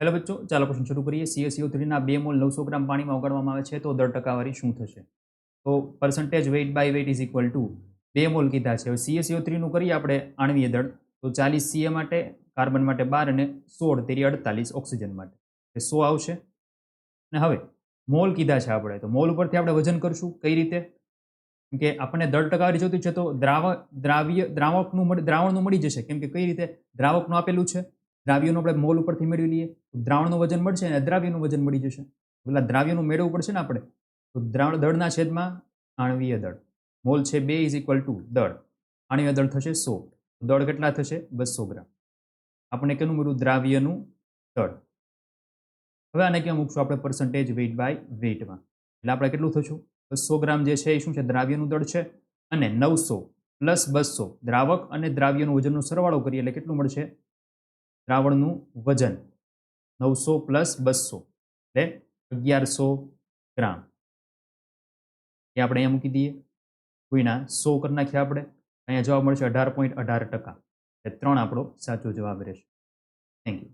Hello બચ્ચો, ચાલો પ્રશ્ન શરૂ કરીએ. સીએસસીઓ થ્રીના બે મોલ નવસો ગ્રામ પાણીમાં ઓગાળવામાં આવે છે તો દર ટકાવારી શું થશે? તો percentage weight by weight is equal to બે મોલ કીધા છે. હવે સીએસસીઓ થ્રીનું કરીએ આપણે આણવીય દળ. તો ચાલીસ સીએ માટે, કાર્બન માટે બાર અને સોળ તેરી અડતાલીસ ઓક્સિજન માટે. એ સો આવશે. અને હવે મોલ કીધા છે આપણે. તો મોલ ઉપરથી આપણે વજન કરશું કઈ રીતે? કેમ કે આપણને દર ટકાવારી જોતી છે તો દ્રાવ, દ્રાવ્ય, દ્રાવકનું દ્રાવણનું મળી જશે. કેમ કે કઈ રીતે? દ્રાવકનું આપેલું છે. દ્રાવ્યનું આપણે મોલ ઉપરથી મેળવી લઈએ, તો દ્રાવણનું વજન મળશે અને દ્રાવ્યનું વજન મળી જશે. પેલા દ્રાવ્યનું મેળવવું પડશે ને આપણે? તો દ્રાવણ દળના છેદમાં આણવીય દળ. મોલ છે બે ઇઝ ઇક્વલ ટુ દળ. આણવીય દળ થશે સો. દળ કેટલા થશે? બસો ગ્રામ. આપણે કેનું મળ્યું? દ્રાવ્યનું દળ. હવે આને ક્યાં મૂકશું? આપણે પર્સન્ટેજ વેઇટ બાય વેઇટમાં એટલે આપણે કેટલું થશું? બસો ગ્રામ જે છે એ શું છે? દ્રાવ્યનું દળ છે. અને નવસો પ્લસ બસો. દ્રાવક અને દ્રાવ્યનું વજનનો સરવાળો કરીએ એટલે કેટલું મળશે? દ્રાવણનું વજન નવસો પ્લસ બસો, એટલે અગિયારસો ગ્રામ. એ આપણે અહીંયા મૂકી દઈએ. કોઈના સો કરી નાખ્યા આપણે. અહીંયા જવાબ મળશે અઢાર પોઈન્ટ અઢાર ટકા. એટલે ત્રણ આપણો સાચો જવાબ રહેશે. Thank you